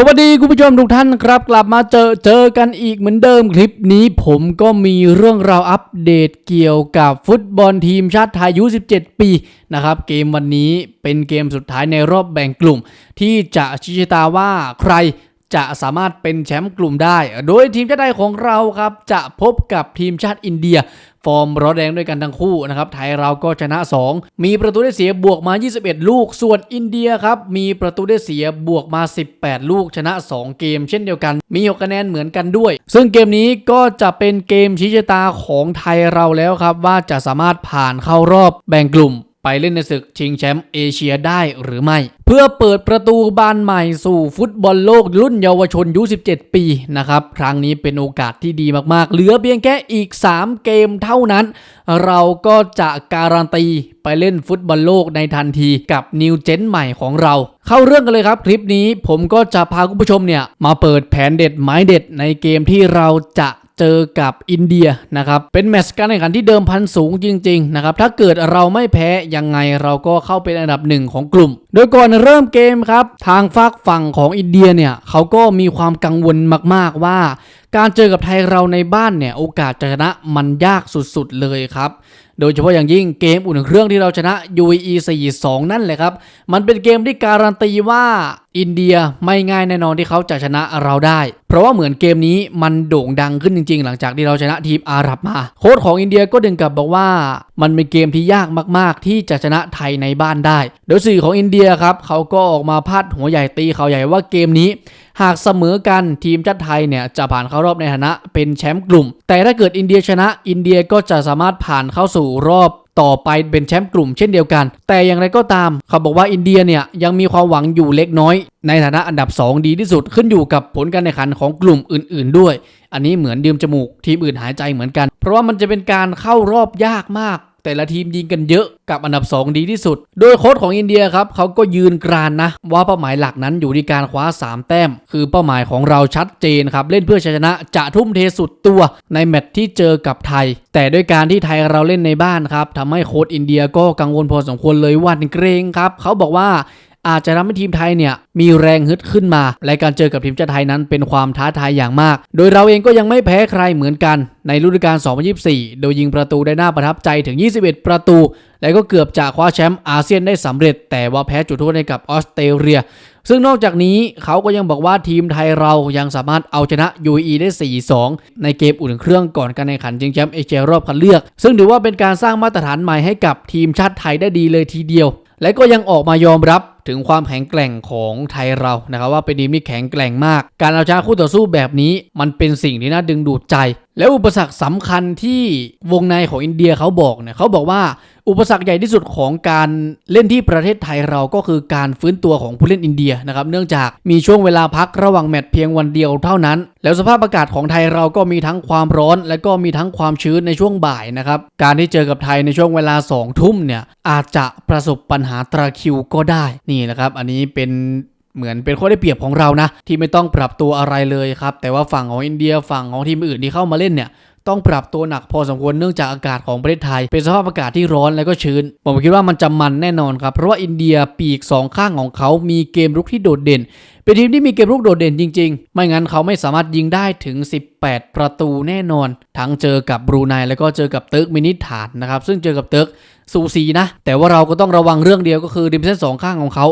สวัสดีคุณผู้ชมทุกท่านครับ กลับมาเจอเจอกันอีกเหมือนเดิมคลิปนี้ผมก็มีเรื่องราวอัปเดตเกี่ยวกับฟุตบอลทีมชาติไทยอายุ 17 ปีนะครับเกมวันนี้เป็นเกมสุดท้ายในรอบแบ่งกลุ่ม ที่จะชี้ชะตาว่าใคร จะสามารถเป็นแชมป์กลุ่มได้ โดยทีมชาติไทยของเราครับ จะพบกับทีมชาติอินเดีย ฟอร์มร้อนแรงด้วยกันทั้งคู่นะครับ ไทยเราก็ชนะ 2 มีประตูได้เสียบวกมา 21 ลูก ส่วนอินเดียครับ มีประตูได้เสียบวกมา 18 ลูก ชนะ 2 เกม เช่นเดียวกัน มี6คะแนนเหมือนกันด้วย ซึ่งเกมนี้ก็จะเป็นเกมชี้ชะตาของไทยเราแล้วครับ ว่าจะสามารถผ่านเข้ารอบแบ่งกลุ่ม ไปเล่นในศึกชิงแชมป์เอเชียได้หรือไม่ เพื่อเปิดประตูบานใหม่สู่ฟุตบอลโลกรุ่นเยาวชนยุ17 ปีนะครับ ครั้งนี้เป็นโอกาสที่ดีมากๆ เหลือเพียงแค่อีก 3 เกมเท่านั้น เราก็จะการันตีไปเล่นฟุตบอลโลกในทันทีกับนิวเจนใหม่ของเรา เข้าเรื่องกันเลยครับคลิปนี้ผมก็จะพาคุณผู้ชมเนี่ย มาเปิดแผนเด็ดไม้เด็ดในเกมที่เราจะเจอกับอินเดียนะครับเป็นแมตช์การแข่งขันที่เดิมพันสูงจริงๆนะครับถ้าเกิดเราไม่แพ้ยังไงเราก็เข้าเป็นอันดับหนึ่งของกลุ่ม โดยก่อนเริ่มเกมครับ ทางฝากฝั่งของอินเดียเนี่ยเขาก็มีความกังวลมากๆว่า การเจอกับไทยเราในบ้านเนี่ยโอกาสจะชนะมันยากสุดๆเลยครับ โดยเฉพาะอย่างยิ่งเกมอุ่นเครื่องที่เราชนะ UAE 4-2 นั่นแหละครับ มันเป็นเกมที่การันตีว่าอินเดียไม่ง่ายแน่นอนที่เขาจะชนะเราได้ เพราะว่าเหมือนเกมนี้มันโด่งดังขึ้นจริง ๆ หลังจากที่เราชนะทีมอาหรับมา โค้ชของอินเดียก็ดึงกลับบอกว่า มันเป็นเกมที่ยากมาก ๆ ที่จะชนะไทยในบ้านได้ โดยสื่อของอินเดียครับเขาก็ออกมาพาดหัวใหญ่ตีเขาใหญ่ว่าเกมนี้ หากเสมอกันทีมชาติไทยเนี่ยจะผ่านเข้ารอบในฐานะเป็นแชมป์กลุ่ม แต่ถ้าเกิดอินเดียชนะ อินเดียก็จะสามารถผ่านเข้าสู่รอบต่อไปเป็นแชมป์กลุ่มเช่นเดียวกัน แต่อย่างไรก็ตามเขาบอกว่าอินเดียเนี่ยยังมีความหวังอยู่เล็กน้อย ในฐานะอันดับ 2 ดีที่สุดขึ้นอยู่กับผลการแข่งขันของกลุ่มอื่น ๆ ด้วย อันนี้เหมือนดื่มจมูกทีมอื่นหายใจเหมือนกัน เพราะว่ามันจะเป็นการเข้ารอบยากมาก แต่ละทีมยิงกันเยอะกับอันดับ 2 ดีที่สุด โดยโค้ชของอินเดียครับเขาก็ยืนกรานนะ ว่าเป้าหมายหลักนั้นอยู่ที่การคว้า 3 แต้ม คือเป้าหมายของเราชัดเจนครับ เล่นเพื่อชัยชนะจะทุ่มเทสุดตัวในแมตช์ที่เจอกับไทย แต่ด้วยการที่ไทยเราเล่นในบ้านครับทำให้โค้ชอินเดียก็กังวลพอสมควรเลยวันเกรงครับเขาบอกว่า อาจจะทำให้ทีมไทยเนี่ยมีแรงฮึดขึ้นมาและการเจอกับทีมชาติไทยนั้นเป็นความท้าทายอย่างมาก โดยเราเองก็ยังไม่แพ้ใครเหมือนกันในฤดูกาล 2024 โดยยิงประตูได้น่าประทับใจถึง 21 ประตู และก็เกือบจะคว้าแชมป์อาเซียนได้สำเร็จ แต่ว่าแพ้จุดโทษให้กับออสเตรเลีย ซึ่งนอกจากนี้เขาก็ยังบอกว่าทีมไทยเรายังสามารถเอาชนะ UAE ได้ 4-2 ในเกมอุ่นเครื่องก่อนการแข่งขันชิงแชมป์เอเชียรอบคัดเลือก ซึ่งถือว่าเป็นการสร้างมาตรฐานใหม่ให้กับทีมชาติไทยได้ดีเลยทีเดียว และก็ยังออกมายอมรับ ถึงความแข็งแกร่งของไทยเรานะครับว่าเป็นทีมที่แข็งแกร่งมาก การเอาชนะคู่ต่อสู้แบบนี้ มันเป็นสิ่งที่น่าดึงดูดใจ แล้วอุปสรรคสำคัญที่วงในของอินเดียเขาบอกเนี่ยเขาบอกว่าอุปสรรคใหญ่ที่สุดของการเล่นที่ประเทศไทยเราก็คือการฟื้นตัวของผู้เล่นอินเดียนะครับเนื่องจากมีช่วงเวลาพักระหว่างแมตช์เพียงวันเดียวเท่านั้น แล้วสภาพอากาศของไทยเราก็มีทั้งความร้อน และก็มีทั้งความชื้นในช่วงบ่ายนะครับการที่เจอกับไทยในช่วงเวลา2ทุ่มเนี่ยอาจจะประสบปัญหาตราคิวก็ได้นี่นะครับ อันนี้เป็นเหมือนเป็นข้อได้เปรียบของเรานะ ที่ไม่ต้องปรับตัวอะไรเลยครับ แต่ว่าฝั่งของอินเดียฝั่งของทีมอื่นที่เข้ามาเล่นเนี่ย ต้องปรับตัวหนักพอสมควรเนื่องจากอากาศของประเทศไทย เป็นสภาพอากาศที่ร้อนและก็ชื้น ผมคิดว่ามันจะมันแน่นอนครับ เพราะว่าอินเดียปีกสองข้างของเขามีเกมรุกที่โดดเด่น เป็นทีมที่มีเกมรุกโดดเด่นจริง ๆ ไม่งั้นเขาไม่สามารถยิงได้ถึง 18 ประตูแน่นอน ทั้งเจอกับบรูไนแล้วก็เจอกับเติร์กมินิฐานนะครับซึ่งเจอกับเติร์กสูสีนะ แต่ว่าเราก็ต้องระวังเรื่องเดียวก็คือริมเส้นสองข้างของเขา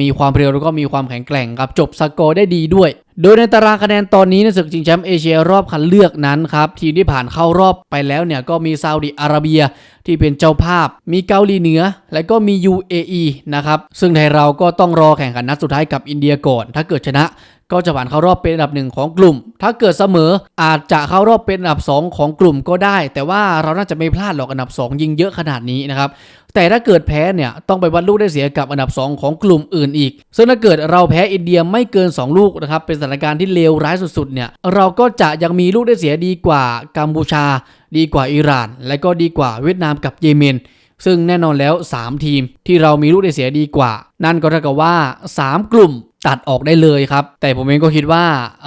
มีความเร็วแล้วก็มีความแข็งแกร่งครับจบสกอร์ได้ดีด้วย โดยในตารางคะแนนตอนนี้ในศึกชิงแชมป์เอเชียรอบคัดเลือกนั้นครับทีมที่ผ่านเข้ารอบไปแล้วเนี่ยก็มีซาอุดิอาระเบียที่เป็นเจ้าภาพ มีเกาหลีเหนือ และก็มี UAE นะครับซึ่งไทยเราก็ต้องรอแข่งขันนัดสุดท้ายกับอินเดียก่อน ถ้าเกิดชนะ ก็จะผ่านเข้ารอบเป็นอันดับหนึ่งของกลุ่ม ถ้าเกิดเสมออาจจะเข้ารอบเป็นอันดับ 2 ของกลุ่มก็ได้ แต่ว่าเราน่าจะไม่พลาดหรอกอันดับ 2 ยิงเยอะขนาดนี้นะครับแต่ถ้าเกิดแพ้เนี่ยต้องไปวัดลูกได้เสียกับอันดับ 2 ของกลุ่มอื่นอีก ซึ่งถ้าเกิดเราแพ้อินเดียไม่เกิน 2 ลูกนะครับเป็นสถานการณ์ที่เลวร้ายสุดๆเนี่ยเราก็จะยังมีลูกได้เสียดีกว่ากัมพูชา ดีกว่าอิหร่าน และก็ดีกว่าเวียดนามกับเยเมน ซึ่งแน่นอนแล้ว 3 ทีมที่เรามีลูกได้เสียดีกว่า นั่นก็เท่ากับว่า 3 กลุ่ม ตัดออกได้เลยครับ แต่ผมเองก็คิดว่า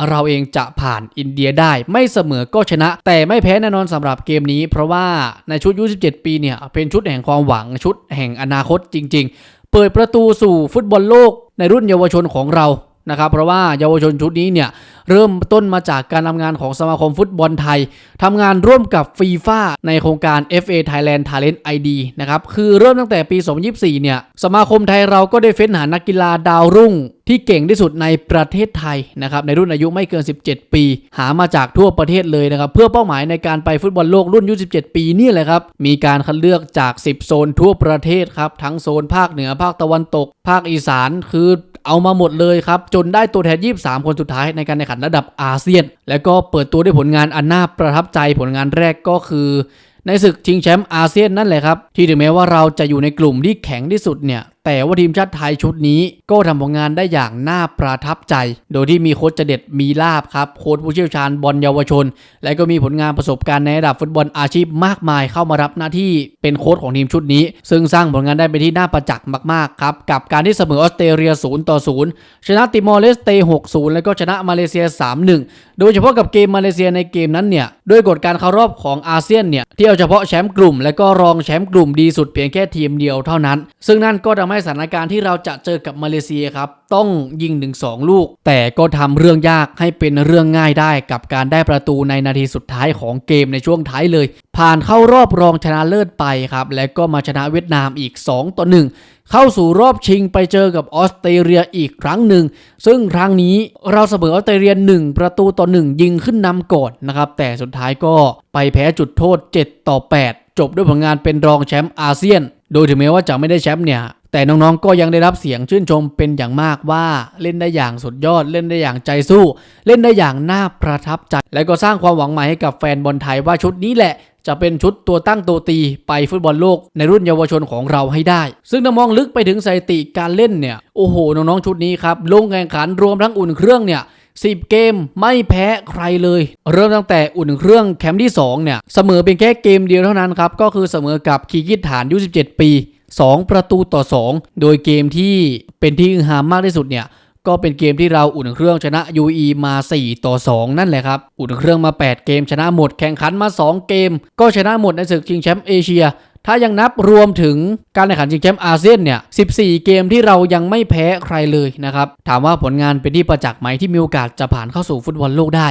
เราเองจะผ่านอินเดียได้ ไม่เสมอก็ชนะ แต่ไม่แพ้แน่นอนสำหรับเกมนี้ เพราะว่าในชุดยู17 ปีเนี่ย เป็นชุดแห่งความหวังชุดแห่งอนาคตจริง ๆ เปิดประตูสู่ฟุตบอลโลกในรุ่นเยาวชนของเรา นะครับเพราะว่าเยาวชนชุดนี้เนี่ยเริ่มต้นมาจากการทำงานของสมาคมฟุตบอลไทยทำงานร่วมกับฟีฟ่าในโครงการ FA Thailand Talent ID นะครับคือเริ่มตั้งแต่ปี 2024 เนี่ยสมาคมไทยเราก็ได้เฟ้นหานักกีฬาดาวรุ่ง ที่เก่งที่สุดในประเทศไทยนะครับในรุ่นอายุไม่เกิน 17 ปี หามาจากทั่วประเทศเลยนะครับเพื่อเป้าหมายในการไปฟุตบอลโลกรุ่นอายุ 17 ปีนี่แหละครับมีการคัดเลือกจาก 10 โซนทั่วประเทศครับทั้งโซนภาคเหนือภาคตะวันตก ภาคอีสานคือ เอามาหมดเลยครับ จนได้ตัวแทน 23 คนสุดท้ายในการแข่งขันระดับอาเซียน แล้วก็เปิดตัวด้วยผลงานอันน่าประทับใจผลงานแรกก็คือในศึกชิงแชมป์อาเซียนนั่นแหละครับ ที่ถึงแม้ว่าเราจะอยู่ในกลุ่มที่แข็งที่สุดเนี่ย แต่ว่าทีมชาติไทยชุดนี้ก็ทำผลงานได้อย่างน่าประทับใจ โดยที่มีโค้ชเจเด็ดมีลาบครับ โค้ชผู้เชี่ยวชาญบอลเยาวชน และก็มีผลงานประสบการณ์ในระดับฟุตบอลอาชีพมากมายเข้ามารับหน้าที่เป็นโค้ชของทีมชุดนี้ ซึ่งสร้างผลงานได้เป็นที่น่าประจักษ์มากๆครับ กับการที่เสมอออสเตรเลีย 0 ต่อ 0 ชนะติมอร์เลสเต6-0 แล้วก็ชนะมาเลเซีย 3-1 โดยเฉพาะกับเกมมาเลเซียในเกมนั้นเนี่ยด้วยกฎการเข้ารอบของอาเซียนเนี่ยที่เอาเฉพาะแชมป์กลุ่ม และก็รองแชมป์กลุ่มดีสุดเพียงแค่ทีมเดียวเท่านั้น ซึ่งนั่นก็ทำให้สถานการณ์ที่เราจะเจอกับมาเลเซียครับ ต้องยิงถึง2ลูก แต่ก็ทำเรื่องยากให้เป็นเรื่องง่ายได้กับการได้ประตูในนาทีสุดท้ายของเกมในช่วงท้ายเลย ผ่านเข้ารอบรองชนะเลิศไปครับ และก็มาชนะเวียดนามอีก 2 ต่อ 1 เข้าสู่รอบชิงไปเจอกับออสเตรเลียอีกครั้งหนึ่ง ซึ่งครั้งนี้เราเสมอออสเตรเลีย1 ประตูต่อ 1 ยิงขึ้นนำก่อนนะครับแต่สุดท้ายก็ไปแพ้จุดโทษ 7 ต่อ 8 จบด้วยผลงานเป็นรองแชมป์อาเซียนโดยถึงแม้ว่าจะไม่ได้แชมป์เนี่ย แต่น้องๆก็ยังได้รับเสียงชื่นชมเป็นอย่างมากว่าเล่นได้อย่างสุดยอด เล่นได้อย่างใจสู้ เล่นได้อย่างน่าประทับใจ และก็สร้างความหวังใหม่ให้กับแฟนบอลไทยว่าชุดนี้แหละจะเป็นชุดตัวตั้งตัวตีไปฟุตบอลโลกในรุ่นเยาวชนของเราให้ได้ ซึ่งถ้ามองลึกไปถึงสถิติการเล่นเนี่ย โอ้โห น้องๆชุดนี้ครับ ลงแข่งขันรวมทั้งอุ่นเครื่องเนี่ย10 เกมไม่แพ้ใครเลย เริ่มตั้งแต่อุ่นเครื่องแคมป์ที่ 2 เนี่ย เสมอเป็นแค่เกมเดียวเท่านั้นครับ ก็คือเสมอกับคีกิสถานยุ17 ปี 2 ประตูต่อ 2 โดยเกมที่เป็นที่ฮือฮามากที่สุดเนี่ยก็เป็นเกมที่เราอุ่นเครื่องชนะ UE มา 4 ต่อ 2 นั่นแหละครับ อุ่นเครื่องมา 8 เกมชนะหมดแข่งขันมา 2 เกม ก็ชนะหมดในศึกชิงแชมป์เอเชีย ถ้ายังนับรวมถึงการแข่งขันชิงแชมป์อาเซียนเนี่ย 14 เกมที่เรายังไม่แพ้ใครเลยนะครับ ถามว่าผลงานเป็นที่ประจักษ์ไหมที่มีโอกาสจะผ่านเข้าสู่ฟุตบอลโลกได้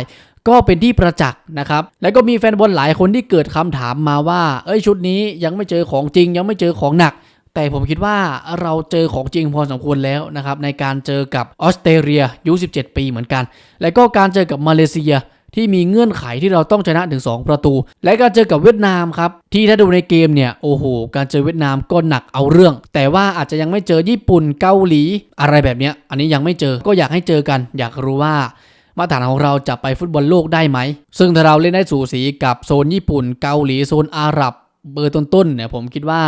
ก็เป็นที่ประจักษ์นะครับ แล้วก็มีแฟนบอลหลายคนที่เกิดคำถามมาว่า เอ้ยชุดนี้ยังไม่เจอของจริง ยังไม่เจอของหนัก แต่ผมคิดว่าเราเจอของจริงพอสมควรแล้วนะครับ ในการเจอกับออสเตรเลียยุ17 ปีเหมือนกัน และก็การเจอกับมาเลเซียที่มีเงื่อนไขที่เราต้องชนะถึง 2 ประตู และการเจอกับเวียดนามครับ ที่ถ้าดูในเกมเนี่ย โอ้โห การเจอเวียดนามก็หนักเอาเรื่อง แต่ว่าอาจจะยังไม่เจอญี่ปุ่นเกาหลี อะไรแบบเนี้ยอันนี้ยังไม่เจอก็อยากให้เจอกัน อยากรู้ว่ามาตรฐานของเราจะไปฟุตบอลโลกได้ไหม ซึ่งถ้าเราเล่นได้สูสีกับโซนญี่ปุ่น เกาหลีโซนอาหรับ เบอร์ต้นๆเนี่ยผมคิดว่า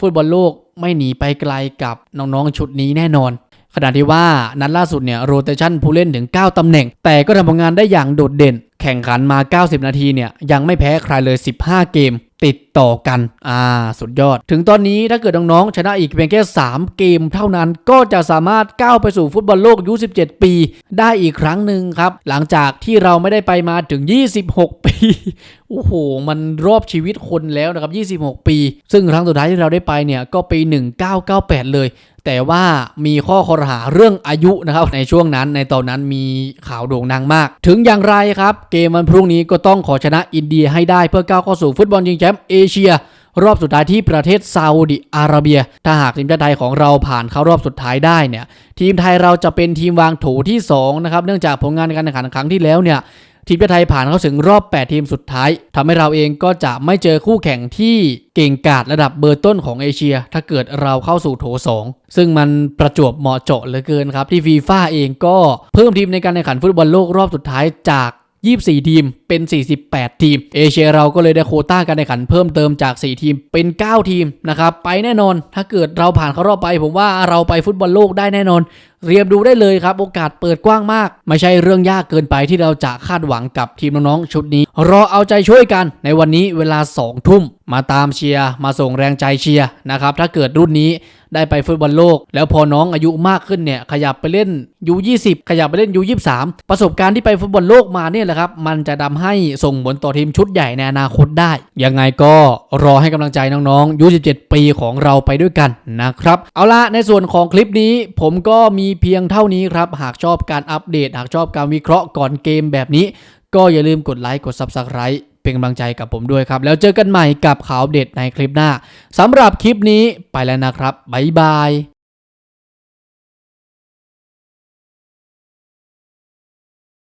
ฟุตบอลโลก ไม่หนีไปไกลกับน้องๆชุดนี้แน่นอน ขณะที่ว่านัดล่าสุดเนี่ยโรเตชันผู้เล่นถึง 9 ตำแหน่ง แต่ก็ทำผลงานได้อย่างโดดเด่น แข่งขันมา 90 นาทีเนี่ยยังไม่แพ้ใครเลย 15 เกมติดต่อกัน อ่า สุดยอด ถึงตอนนี้ถ้าเกิดน้องๆ ชนะอีกเพียงแค่ 3 เกมเท่านั้น ก็จะสามารถก้าวไปสู่ฟุตบอลโลกยุ17 ปี ได้อีกครั้งหนึ่งครับ หลังจากที่เราไม่ได้ไปมาถึง 26 ปี โอ้โห มันรอบชีวิตคนแล้วนะครับ 26 ปี ซึ่งครั้งสุดท้ายที่เราได้ไปเนี่ย ก็ปี 1998 เลย แต่ว่ามีข้อคอรหาเรื่องอายุนะครับ ในช่วงนั้น ในตอนนั้นมีข่าวโด่งดังมาก ถึงอย่างไรครับเกมวันพรุ่งนี้ก็ต้องขอชนะอินเดียให้ได้เพื่อก้าวเข้าสู่ฟุตบอลชิงแชมป์เอเชีย รอบสุดท้ายที่ประเทศซาอุดิอาระเบีย ถ้าหากทีมชาติไทยของเราผ่านเข้ารอบสุดท้ายได้เนี่ยทีมไทยเราจะเป็นทีมวางโถที่2นะครับเนื่องจากผลงานในการแข่งขันครั้งที่แล้วเนี่ยทีมชาติไทยผ่านเข้าถึงรอบ 8 ทีมสุดท้ายทำให้เราเองก็จะไม่เจอคู่แข่งที่เก่งกาจระดับเบอร์ต้นของเอเชีย ถ้าเกิดเราเข้าสู่โถ 2 ซึ่งมันประจวบเหมาะเจาะเหลือเกินครับ ที่ฟีฟ่าเองก็เพิ่มทีมในการแข่งขันฟุตบอลโลกรอบสุดท้ายจาก 24 ทีมเป็น 48 ทีม เอเชียเราก็เลยได้โคต้าการแข่งขันเพิ่มเติมจาก 4 ทีมเป็น 9 ทีมนะครับไปแน่นอนถ้าเกิดเราผ่านเข้ารอบไป ผมว่าเราไปฟุตบอลโลกได้แน่นอน เรียมดูได้เลยครับ โอกาสเปิดกว้างมาก ไม่ใช่เรื่องยากเกินไปที่เราจะคาดหวังกับทีมน้องๆชุดนี้ รอเอาใจช่วยกันในวันนี้เวลา2ทุ่มมาตามเชียร์มาส่งแรงใจเชียร์นะครับถ้าเกิดรุ่นนี้ได้ไปฟุตบอลโลก แล้วพอน้องอายุมากขึ้นเนี่ย ขยับไปเล่นยู20 ขยับไปเล่นยู23 ประสบการณ์ที่ไปฟุตบอลโลกมาเนี่ยแหละครับ มันจะทำให้ส่งผลต่อทีมชุดใหญ่ในอนาคตได้ ยังไงก็รอให้กำลังใจน้องๆยู17 ปีของเราไปด้วยกันนะครับ เอาละในส่วนของคลิปนี้ผมก็มีเพียงเท่านี้ครับ หากชอบการอัปเดต หากชอบการวิเคราะห์ก่อนเกมแบบนี้ ก็อย่าลืมกดไลค์กด Subscribe เป็นกำลังใจกับผมด้วยครับ แล้วเจอกันใหม่กับข่าวเด็ดในคลิปหน้าสำหรับคลิปนี้ไปแล้วนะครับบ๊ายบาย